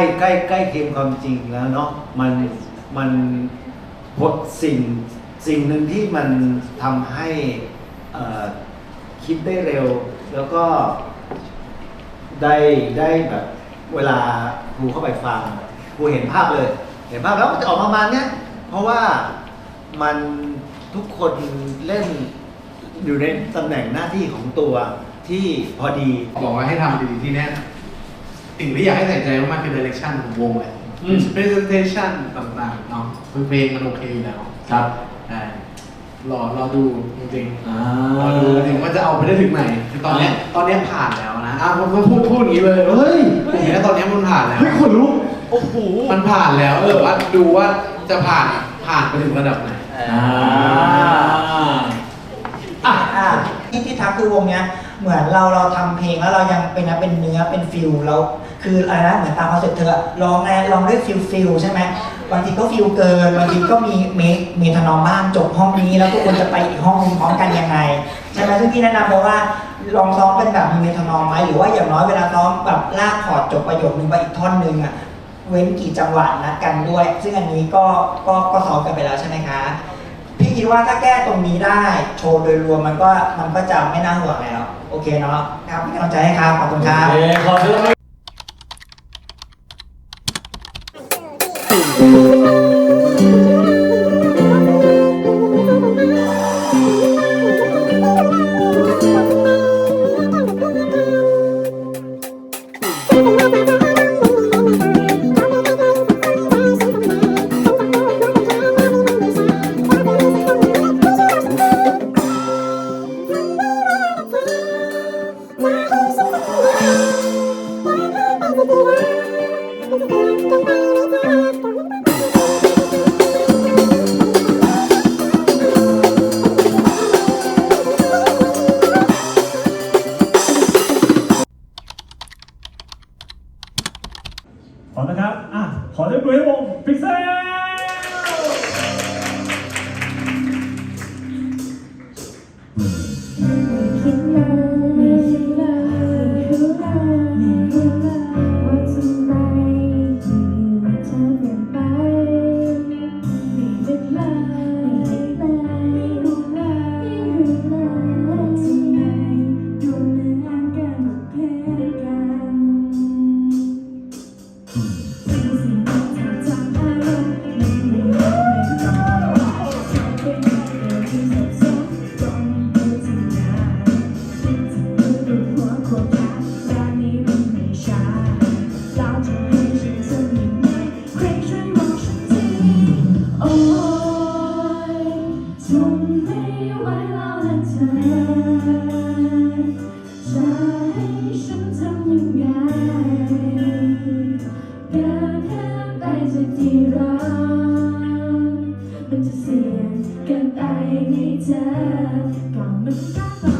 ใกล้ใกล้ใกล้เคียงความจริงแล้วเนาะมันมันพดสิ่งสิ่งหนึ่งที่มันทำให้คิดได้เร็ว แล้วก็ได้ได้แบบเวลาครูเข้าไปฟังครูเห็นภาพเลย เห็นภาพแล้วมันจะออกมาประมาณเนี้ยเพราะว่ามันทุกคนเล่นอยู่ในตำแหน่งหน้าที่ของตัวที่พอดีบอกว่าให้ทำดีที่เนี้ย สิ่งที่อยากให้ใส่ใจมากๆคือ direction ของวงแหละ อืม presentation ต่างๆเนาะคือเพลงมันโอเคอยู่แล้วครับใช่รอรอดูจริงๆ อ่ารอดูจริงๆว่าจะเอาไปได้ถึงไหนคือตอนเนี้ยตอนเนี้ยผ่านแล้วนะอะผมก็พูดพูดอย่างนี้เลยเฮ้ยผมเนี้ยตอนเนี้ยมันผ่านแล้ว เฮ้ยขนลุก โอ้โห มันผ่านแล้วเออว่าดูว่าจะผ่านผ่านไปถึงระดับไหน อ่า อะ อะที่ที่ทักคือวงเนี้ยเหมือนเราเราทำเพลงแล้วเรายังเป็นนะเป็นเนื้อเป็นฟิลแล้ว คืออะไรนะเหมือนตามคอนเซ็ปต์เธอร้องไงร้องด้วยฟิลฟิลใช่ไหมบางทีก็ฟิลเกินบางทีก็มีเมคเมทานอมบ้างจบห้องนี้แล้วทุกคนจะไปอีกห้องนึงพร้อมกันยังไงใช่ไหมซึ่งพี่แนะนำเลยว่าลองซ้อมเป็นแบบมีเมทานอมไหมหรือว่าอย่างน้อยเวลาซ้อมแบบลากคอร์ดจบประโยคนึงไปอีกท่อนนึงอะเว้นกี่จังหวะนัดกันด้วย ซึ่งอันนี้ก็ก็ก็ซ้อมกันไปแล้วใช่ไหมคะพี่คิดว่าถ้าแก้ตรงนี้ได้โชว์โดยรวมมันก็มันก็จะไม่น่าห่วงแล้ว โอเคเนาะครับเป็นกำลังใจให้ครับขอบคุณครับ จากที่รักมันจะเสี่ยงกันไปในเธอก่อนมันรักต่อกูกู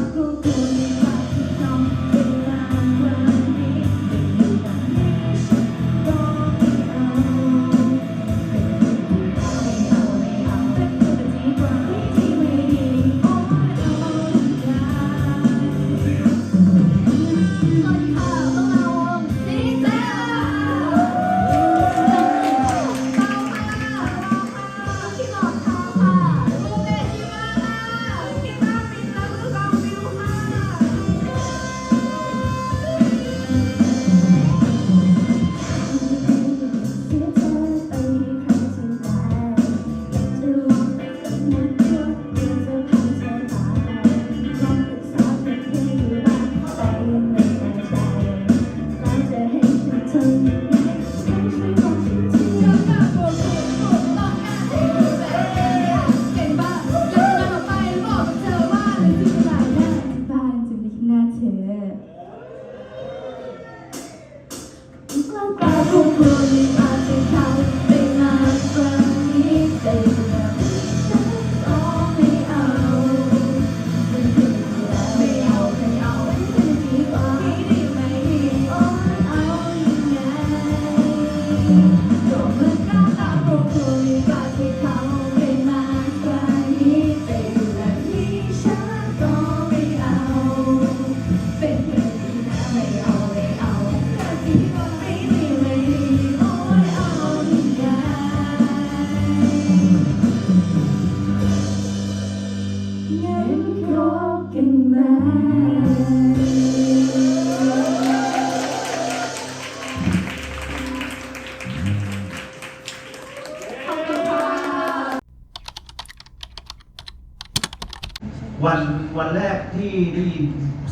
วันวันแรกที่ได้ยิน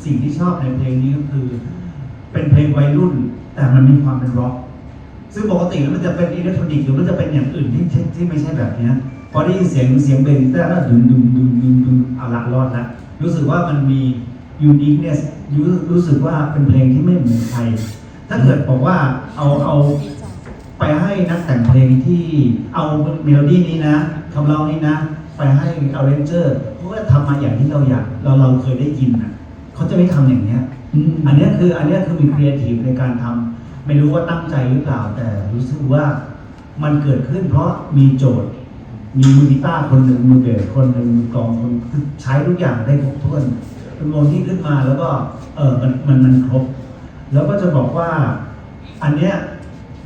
สิ่งที่ชอบในเพลงนี้ก็คือ เป็นเพลงวัยรุ่น แต่มันมีความเป็นร็อกซึ่งปกติแล้วมันจะเป็นอิเล็กทรอนิกส์หรือมันจะเป็นอย่างอื่นที่ที่ไม่ใช่แบบนี้พอได้ยินเสียงเสียงเบสแต่ละดึงดึงดึงดึงดึงเอาละรอดละรู้สึกว่ามันมียูนิคเนสรู้รู้สึกว่าเป็นเพลงที่ไม่เหมือนใคร ถ้าเกิดบอกว่าเอาเอาไปให้นักแต่งเพลงที่เอาเมโลดี้นี้นะคำร้องนี้นะ ไปให้เอาเรนเจอร์ เขาก็ทำมาอย่างที่เราอยากเราเราเคยได้ยินนะเขาจะไม่ทำอย่างเนี้ยอืมอันเนี้ยคืออันเนี้ยคือมีครีเอทีฟในการทำไม่รู้ว่าตั้งใจหรือเปล่า แต่รู้สึกว่ามันเกิดขึ้นเพราะมีโจทย์ มีมือกีตาร์คนหนึ่งมือเบสคนหนึ่งมือกลองคนคือใช้ทุกอย่างได้ครบถ้วนเป็นวงที่ขึ้นมาแล้วก็เออมันมันมันครบ แล้วก็จะบอกว่าอันเนี้ย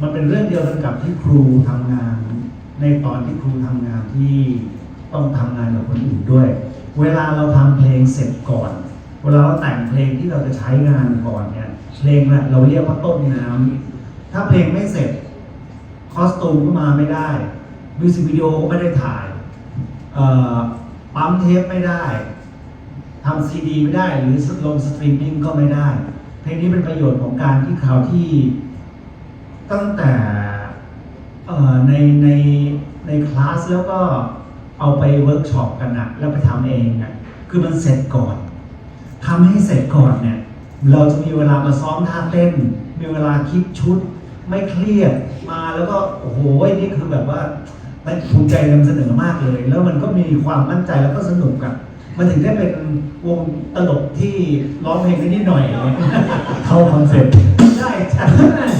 มันเป็นเรื่องเดียวกันกับที่ครูทำงาน ในตอนที่ครูทำงานที่ต้องทำงานกับคนอื่นด้วย เวลาเราทำเพลงเสร็จก่อน เวลาเราแต่งเพลงที่เราจะใช้งานก่อนเนี่ย เพลงเราเรียกว่าต้นน้ำถ้าเพลงไม่เสร็จ คอสตูมก็มาไม่ได้มิวสิกวิดีโอก็ไม่ได้ถ่ายปั๊มเทปไม่ได้ทำซีดีไม่ได้หรือลงสตรีมมิ่งก็ไม่ได้ เพลงนี้เป็นประโยชน์ของการที่เขาวที่ตั้งแต่ในในในคลาสแล้วก็ เอาไปเวิร์กช็อปกันนะแล้วไปทำเองอะคือมันเสร็จก่อนทำให้เสร็จก่อนเนี่ยเราจะมีเวลามาซ้อมท่าเต้น มีเวลาคิดชุด ไม่เครียดมาแล้วก็โอ้โหนี่คือแบบว่ามันภูมิใจนำเสนอมากเลย แล้วมันก็มีความมั่นใจแล้วก็สนุกกับมันถึงได้เป็นวงตลกที่ร้องเพลงได้นิดหน่อยอะไรเงี้ยเข้าคอนเซ็ปต์ใช่ใช่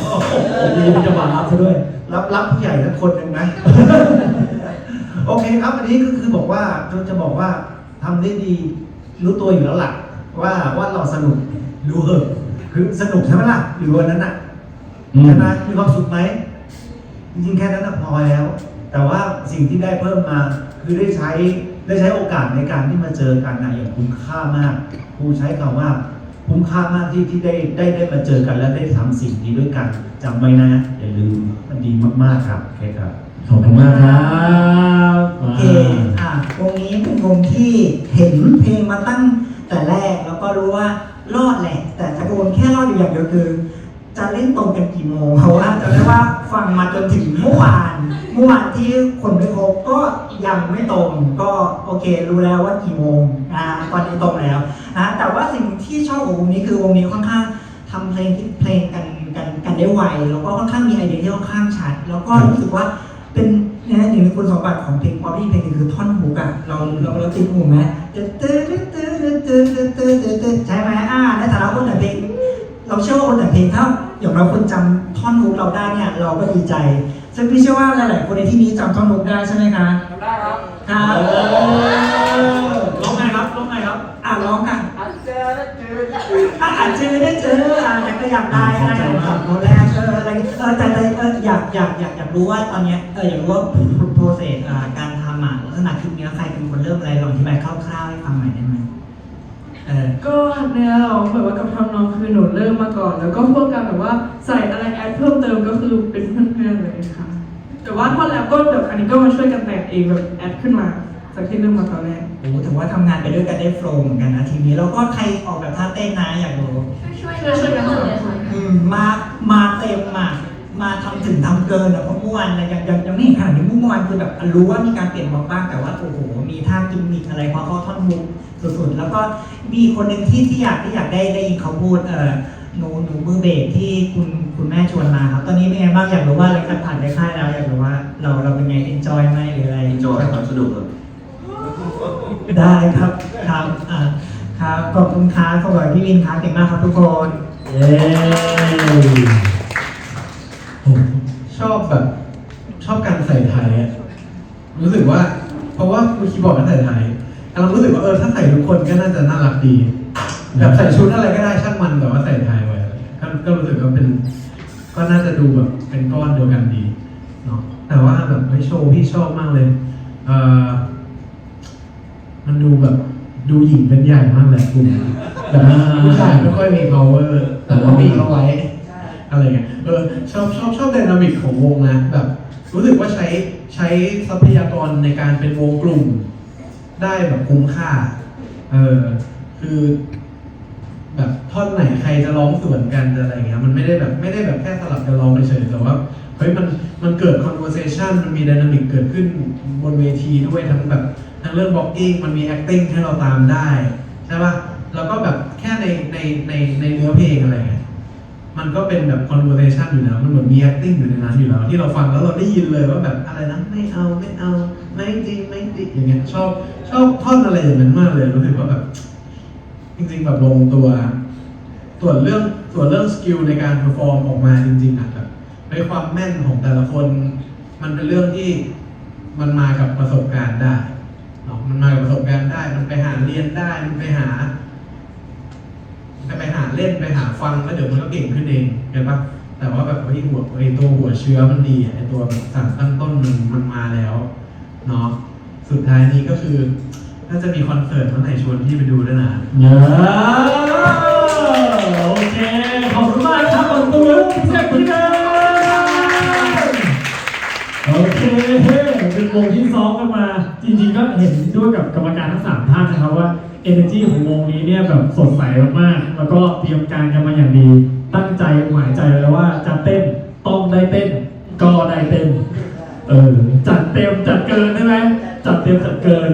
โอ้โหมีจะมารับซะด้วย รับรับผู้ใหญ่ทั้งคนหนึ่งนะ โอเคครับ อันนี้ก็คือบอกว่าจะจะบอกว่าทำได้ดีรู้ตัวอยู่แล้วล่ะว่าว่าเราสนุกดูเหอะคือสนุกใช่ไหมล่ะอยู่วันนั้นน่ะอืมใช่ไหมมีความสุขไหมจริงๆแค่นั้นน่ะพอแล้ว แต่ว่าสิ่งที่ได้เพิ่มมาคือได้ใช้ได้ใช้โอกาสในการที่มาเจอกันนะอย่างคุ้มค่ามากครูใช้คำว่าคุ้มค่ามากที่ที่ได้ได้ได้มาเจอกันและได้ทำสิ่งนี้ด้วยกันจำไว้นะอย่าลืมมันดีมากๆครับโอเคครับ ขอบคุณมากครับโอเคอะวงนี้เป็นวงที่เห็นเพลงมาตั้งแต่แรกแล้วก็รู้ว่ารอดแหละ แต่จะกังวลแค่รอดอยู่อย่างเดียวคือ จะเล่นตรงกันกี่โมงเพราะว่าจะได้ว่าฟังมาจนถึงเมื่อวานเมื่อวานที่คนไม่ครบก็ยังไม่ตรงก็โอเค รู้แล้วว่ากี่โมงอ่าตอนนี้ตรงแล้วนะแต่ว่าสิ่งที่ชอบของวงนี้คือวงนี้ค่อนข้างทำเพลงที่เพลงกันกันกันได้ไวแล้วก็ค่อนข้างมีไอเดียที่ค่อนข้างชัด แล้วก็รู้สึกว่า เป็นนะหนึ่งในคุณสมบัติของเพลงป๊อปที่เพลงนึงคือท่อนหูอะเราเราเราติดหูไหมเตเตเตเตเตเตใช่ไหมอ่าและวแต่ละคนแต่เพลงเราเชื่อว่าคนแต่เพลงถ้าอย่างเราคนจำท่อนหูกเราได้เนี่ยเราก็ดีใจซึ่งพี่เชื่อว่าหลายๆคนในที่นี้จำท่อนหูกได้ใช่ไหมคะจำได้ครับครับร้องไงครับร้องไงครับอ่าร้องค่ะ ได้เจออ่าเจอได้เจออ่าแต่ก็อยากได้อะไรของเขาแรกเอออะไรเออแต่แต่เอออยากอยากอยากอยากรู้ว่าตอนเนี้ยเอออยากรู้ว่าโปรเซสอ่าการทำอะลักษณะคลิปเนี้ยใครเป็นคนเริ่มอะไรลองอธิบายคร่าวๆให้ฟังหน่อยได้ไหมเออ ก็เนื้อร้องแบบว่ากับทำนองคือหนูเริ่มมาก่อน แล้วก็พวกการแบบว่าใส่อะไรแอดเพิ่มเติมก็คือเป็นเพื่อนๆเลยค่ะ แต่ว่าท่อนแรปก็แบบอันนี้ก็มาช่วยกันแต่งเองแบบแอดขึ้นมา จากที่เริ่มมาตอนแรก โอ้ถือว่าทำงานไปด้วยกันได้โฟล์เหมือนกันนะทีนี้แล้วก็ใครออกแบบท่าเต้นนะอยากรู้ช่วยช่วยกันหมดเลยค่ะ อืมมามาเต็มอะมาทำถึงทำเกินอะเพราะเมื่อวานเนี่ยยังยังยังไม่เห็นขนาดนี้เมื่อวานคือแบบรู้ว่ามีการเปลี่ยนบล็อกบ้างแต่ว่าโอ้โหมีท่ากิมมิคอะไรเพราะเขาท่อนฮุกสุดๆแล้วก็มีอีกคนหนึ่งที่ที่อยากที่อยากได้ได้ยินเขาพูดเออหนูหนูมือเบสที่คุณคุณแม่ชวนมาครับ ตอนนี้เป็นไงบ้างอยากรู้ว่าหลังจากผ่านไปค่ายแล้วอยากรู้ว่าเราเราเป็นไงเอนจอยไหมหรืออะไรโจทย์ความสนุกครับ ได้ครับครับอ่าครับขอบคุณครับขอบคุณพี่วินครับเก่งมากครับทุกคนเย้ผมชอบแบบชอบการใส่ไทยอะรู้สึกว่า เพราะว่าคีย์บอร์ดมันใส่ไทยแต่เรารู้สึกว่าเออถ้าใส่ทุกคนก็น่าจะน่ารักดีแบบใส่ชุดอะไรก็ได้ช่างมันแต่ว่าใส่ไทยไว้ก็ก็รู้สึกว่าเป็น ก็น่าจะดูแบบเป็นก้อนเดียวกันดีเนาะแต่ว่าแบบเฮ้โชว์พี่ชอบมากเลย เออ มันดูแบบดูหญิงเป็นใหญ่มากเลยกลุ่มนี้แบบผู้ชายไม่ค่อยมี power แต่ว่ามีเขาไว้ อะไรเงี้ยเออชอบชอบชอบไดนามิกของวงนะแบบรู้สึกว่าใช้ใช้ทรัพยากรในการเป็นวงกลุ่ม ได้แบบคุ้มค่า เออคือ แบบท่อนไหนใครจะร้องสวนกันจะอะไรเงี้ยมันไม่ได้แบบไม่ได้แบบแค่สลับกันร้องเฉยๆแต่ว่าเฮ้ยมันมันเกิด conversation มันมี dynamic เกิดขึ้นบนเวทีด้วยทั้งแบบ ทั้งเรื่อง blocking มันมี acting ให้เราตามได้ใช่ป่ะแล้วก็แบบแค่ในในในในเนื้อเพลงอะไรมันก็เป็นแบบ conversation อยู่แล้วมันเหมือนมี acting อยู่ในนั้นอยู่แล้วที่เราฟังแล้วเราได้ยินเลยว่าแบบอะไรนะไม่เอาไม่เอาไม่จริงไม่จริงอย่างเงี้ยชอบชอบท่อนอะไรอย่างนั้นมากเลยรู้สึกว่าแบบ จริง ๆ แบบลงตัวส่วนเรื่องส่วนเรื่องสกิลในการเพอร์ฟอร์มออกมาจริงๆอะแบบในความแม่นของแต่ละคน มันเป็นเรื่องที่มันมากับประสบการณ์ได้ มันมากับประสบการณ์ได้ มันไปหาเรียนได้ มันไปหาไปหาเล่นไปหาฟังแล้วเดี๋ยวมันก็เก่งขึ้นเองเห็นปะแต่ว่าแบบไอ้หัวไอ้ตัวหัวเชื้อมันดีอะไอ้ตัวแบบสารตั้งต้นมันมันมาแล้วเนาะสุดท้ายนี้ก็คือถ้าจะมีคอนเสิร์ตเมื่อไหร่ชวนพี่ไปดูด้วยนะเยโอเค ขอบคุณมากครับขอบคุณพิเศษพี่กัน โอเคเป็นวงที่ซ้อมกันมา จริงๆก็เห็นด้วยกับกรรมการทั้งสามท่านนะครับว่า energy ของวงนี้เนี่ยแบบสดใสมากๆแล้วก็เตรียมการกันมาอย่างดี ตั้งใจหมายใจแล้วว่าจะเต้นต้องได้เต้น ก็ได้เต้น เออจัดเต็มจัดเกินใช่ไหมจัดเต็มจัดเกิน